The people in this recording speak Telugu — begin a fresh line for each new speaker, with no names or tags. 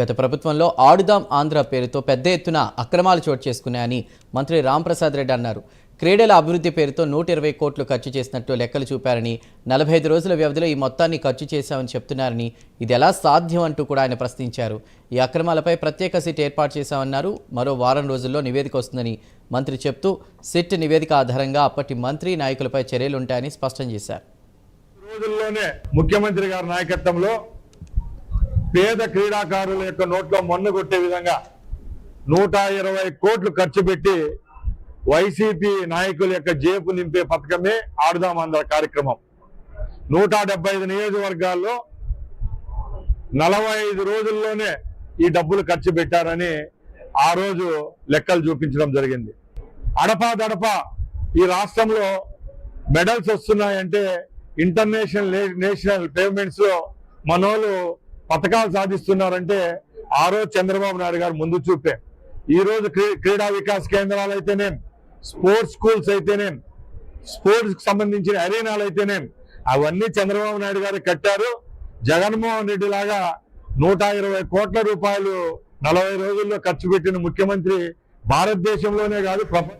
గత ప్రభుత్వంలో ఆడుదాం ఆంధ్ర పేరుతో పెద్ద ఎత్తున అక్రమాలు చోటు చేసుకున్నాయని మంత్రి రాంప్రసాద్ రెడ్డి అన్నారు. క్రీడల అభివృద్ధి పేరుతో నూట ఇరవై కోట్లు ఖర్చు చేసినట్టు లెక్కలు చూపారని నలభై ఐదు రోజుల వ్యవధిలో ఈ మొత్తాన్ని ఖర్చు చేశామని చెప్తున్నారని ఇది ఎలా సాధ్యం అంటూ కూడా ఆయన ప్రశ్నించారు. ఈ అక్రమాలపై ప్రత్యేక సిట్ ఏర్పాటు చేశామన్నారు. మరో వారం రోజుల్లో నివేదిక వస్తుందని మంత్రి చెప్తూ సిట్ నివేదిక ఆధారంగా అప్పటి మంత్రి నాయకులపై చర్యలుంటాయని స్పష్టం చేశారు.
రోజుల్లోనే ముఖ్యమంత్రి గారి నాయకత్వంలో పేద క్రీడాకారుల యొక్క నోట్లో మొన్న కొట్టే విధంగా నూట ఇరవై కోట్లు ఖర్చు పెట్టి వైసీపీ నాయకుల యొక్క జేబు నింపే పథకమే ఆడుదామందర కార్యక్రమం. నూట ఐదు నియోజకవర్గాల్లో నలభై ఐదు రోజుల్లోనే ఈ డబ్బులు ఖర్చు పెట్టారని ఆ రోజు లెక్కలు చూపించడం జరిగింది. అడపా దడప ఈ రాష్ట్రంలో మెడల్స్ వస్తున్నాయంటే ఇంటర్నేషనల్ నేషనల్ పేమెంట్స్లో మనోళ్ళు పథకాలు సాధిస్తున్నారంటే ఆ రోజు చంద్రబాబు నాయుడు గారు ముందు చూపే. ఈ రోజు క్రీ- క్రీడా వికాస్ కేంద్రాలు అయితేనేం స్పోర్ట్స్ స్కూల్స్ అయితేనేం స్పోర్ట్స్కి సంబంధించిన అరేనాలు అయితేనేం అవన్నీ చంద్రబాబు నాయుడు గారు కట్టారు. జగన్మోహన్ రెడ్డి లాగా నూట ఇరవై కోట్ల రూపాయలు నలభై రోజుల్లో ఖర్చు పెట్టిన ముఖ్యమంత్రి భారతదేశంలోనే కాదు ప్రపంచ